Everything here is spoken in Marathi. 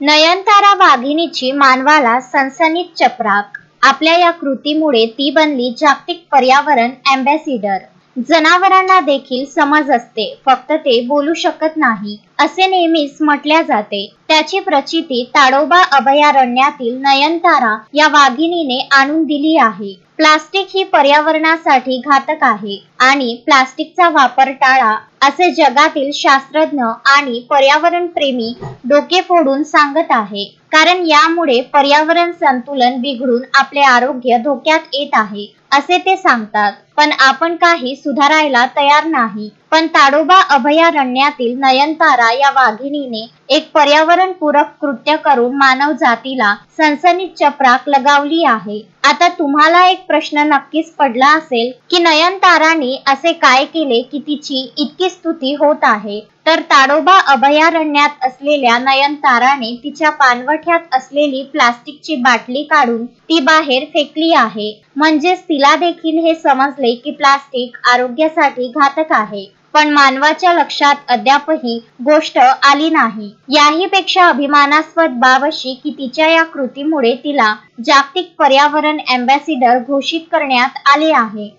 नयनतारा वाघिणीची मानवाला सनसनीत चपराक. आपल्या या कृतीमुळे ती बनली जागतिक पर्यावरण अँबॅसिडर जनावरांना देखील समज असते. फक्त ते बोलू शकत नाही असे नेहमीच म्हटल्या जाते. त्याची प्रचिती ताडोबा अभयारण्यातील नयनतारा या वाघिणीने आणून दिली आहे. प्लास्टिक ही पर्यावरणासाठी घातक आहे आणि प्लास्टिकचा वापर टाळा असे जगातील शास्त्रज्ञ आणि पर्यावरण प्रेमी डोके फोडून सांगत आहे. कारण यामुळे पर्यावरण संतुलन बिघडून आपले आरोग्य धोक्यात येत आहे असे ते सांगतात. पण आपण काही सुधारायला तयार नाही. पण ताडोबा अभयारण्यातील नयनतारा या वाघिणीने एक पर्यावरण पूरक कृत्य करून मानव जातीला सनसनीत चपराक लगावली आहे. आता तुम्हाला एक प्रश्न नक्कीच पडला असेल की नयनताराने असे काय केले की तिची इतकी स्तुती होत आहे? तर ताडोबा अभयारण्यात असलेल्या नयनताराने तिच्या पानवठ्यात असलेली प्लास्टिकची बाटली काढून ती बाहेर फेकली आहे. म्हणजेच तिला देखील हे समजले की प्लास्टिक आरोग्यासाठी घातक आहे. पण मानवाच्या लक्षात अद्यापही गोष्ट आली नाही. याही पेक्षा अभिमानास्पद बाब अशी की तिच्या या कृतीमुळे तिला जागतिक पर्यावरण अँबॅसिडर घोषित करण्यात आले आहे.